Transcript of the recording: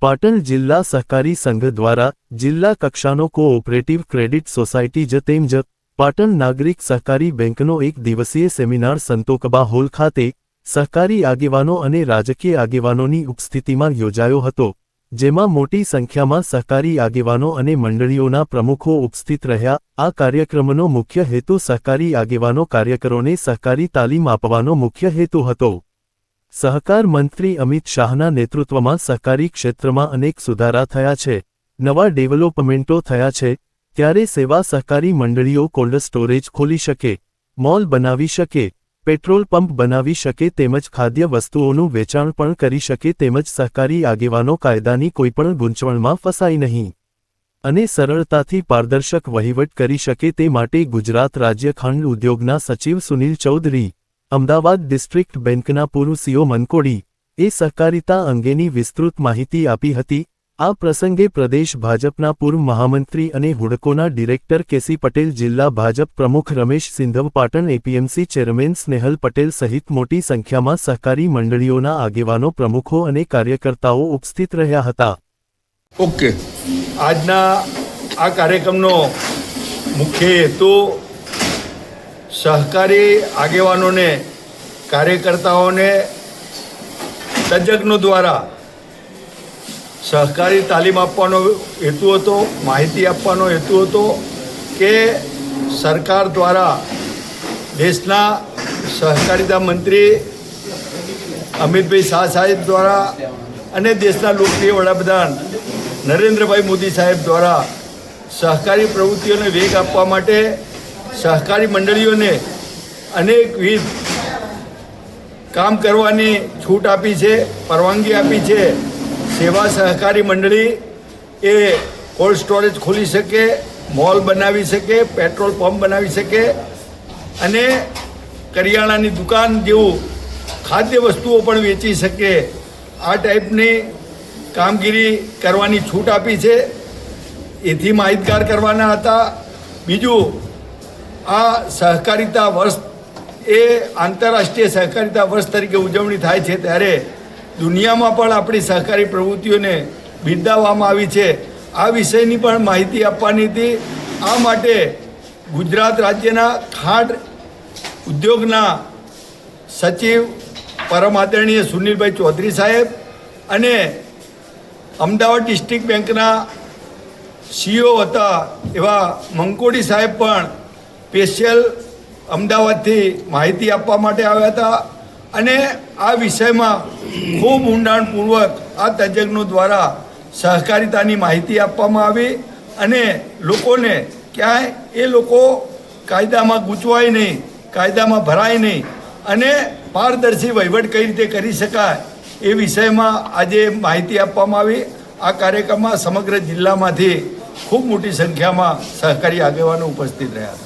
પાટણ જિલ્લા સહકારી સંઘ દ્વારા જિલ્લા કક્ષાનો કોઓપરેટિવ ક્રેડિટ સોસાયટી જ તેમજ પાટણ નાગરિક સહકારી બેંકનો એક દિવસીય સેમિનાર સંતોકબા હોલ ખાતે સહકારી આગેવાનો અને રાજકીય આગેવાનોની ઉપસ્થિતિમાં યોજાયો હતો, જેમાં મોટી સંખ્યામાં સહકારી આગેવાનો અને મંડળીઓના પ્રમુખો ઉપસ્થિત રહ્યા. આ કાર્યક્રમનો મુખ્ય હેતુ સહકારી આગેવાનો કાર્યકરોને સહકારી તાલીમ આપવાનો મુખ્ય હેતુ હતો. સહકાર મંત્રી અમિત શાહના નેતૃત્વમાં સહકારી ક્ષેત્રમાં અનેક સુધારા થયા છે. નવા ડેવલપમેન્ટો થયા છે, ત્યારે સેવા સહકારી મંડળીઓ કોલ્ડ સ્ટોરેજ ખોલી શકે, મોલ બનાવી શકે, પેટ્રોલ પંપ બનાવી શકે તેમજ ખાદ્ય વસ્તુઓનું વેચાણ પણ કરી શકે તેમજ સહકારી આગેવાનો કાયદાની કોઈપણ ગૂંચવણમાં ફસાય નહીં. અને સરળતાથી પારદર્શક વહીવટ કરી શકે તે માટે ગુજરાત રાજ્ય ખાંડ ઉદ્યોગના સચિવ સુનિલ ચૌધરી અમદાવાદ ડિસ્ટ્રિક્ટ બેંકના પૂર્વ સીઓ મનકોડી એ સહકારિતા અંગેની વિસ્તૃત માહિતી આપી હતી. આ પ્રસંગે પ્રદેશ ભાજપના પૂર્વ મહામંત્રી અને હુડકોના ડિરેક્ટર કેસી પટેલ, જિલ્લા ભાજપ પ્રમુખ રમેશ સિંધવ, પાટણ એપીએમસી ચેરમેન સ્નેહલ પટેલ સહિત મોટી સંખ્યામાં સહકારી મંડળીઓના આગેવાનો, પ્રમુખો અને કાર્યકર્તાઓ ઉપસ્થિત રહ્યા હતા. ઓકે. આજના આ કાર્યક્રમનો મુખ્ય હેતુ સહકારી આગેવાનોને, કાર્યકર્તાઓને તજજ્ઞો દ્વારા સહકારી તાલીમ આપવાનો હેતુ હતો, માહિતી આપવાનો હેતુ હતો કે સરકાર દ્વારા દેશના સહકારિતા મંત્રી અમિતભાઈ શાહ સાહેબ દ્વારા અને દેશના લોકપ્રિય વડાપ્રધાન નરેન્દ્રભાઈ મોદી સાહેબ દ્વારા સહકારી પ્રવૃત્તિઓને વેગ આપવા માટે સહકારી મંડળીઓને અનેકવિધ કામ કરવાની છૂટ આપી છે, પરવાનગી આપી છે. સેવા સહકારી મંડળી એ કોલ્ડ સ્ટોરેજ ખોલી શકે, મોલ બનાવી શકે, પેટ્રોલ પંપ બનાવી શકે અને કરિયાણાની દુકાન જેવું ખાદ્ય વસ્તુઓ પણ વેચી શકે. આ ટાઈપની કામગીરી કરવાની છૂટ આપી છે. એથી માહિતગાર કરવાના હતા. બીજું આ સહકારિતા વર્ષ એ આંતરરાષ્ટ્રીય સહકારિતા વર્ષ તરીકે ઉજવણી થાય છે ત્યારે દુનિયામાં પણ આપણી સહકારી પ્રવૃત્તિઓને બિરદાવવામાં આવી છે. આ વિષયની પણ માહિતી આપવાની હતી. આ માટે ગુજરાત રાજ્યના ખાંડ ઉદ્યોગના સચિવ પરમ આદરણીય સુનિલભાઈ ચૌધરી સાહેબ અને અમદાવાદ ડિસ્ટ્રિક્ટ બેંકના સીઓ હતા એવા મંકોડી સાહેબ પણ સ્પેશિયલ અમદાવાદથી માહિતી આપવા માટે આવ્યા હતા. અને આ વિષયમાં ખૂબ ઊંડાણપૂર્વક આ તજજ્ઞો દ્વારા સહકારિતાની માહિતી આપવામાં આવી અને લોકોને ક્યાંય એ લોકો કાયદામાં ગૂંચવાય નહીં, કાયદામાં ભરાય નહીં અને પારદર્શી વહીવટ કઈ રીતે કરી શકાય એ વિષયમાં આજે માહિતી આપવામાં આવી. આ કાર્યક્રમમાં સમગ્ર જિલ્લામાંથી ખૂબ મોટી સંખ્યામાં સહકારી આગેવાનો ઉપસ્થિત રહ્યા હતા.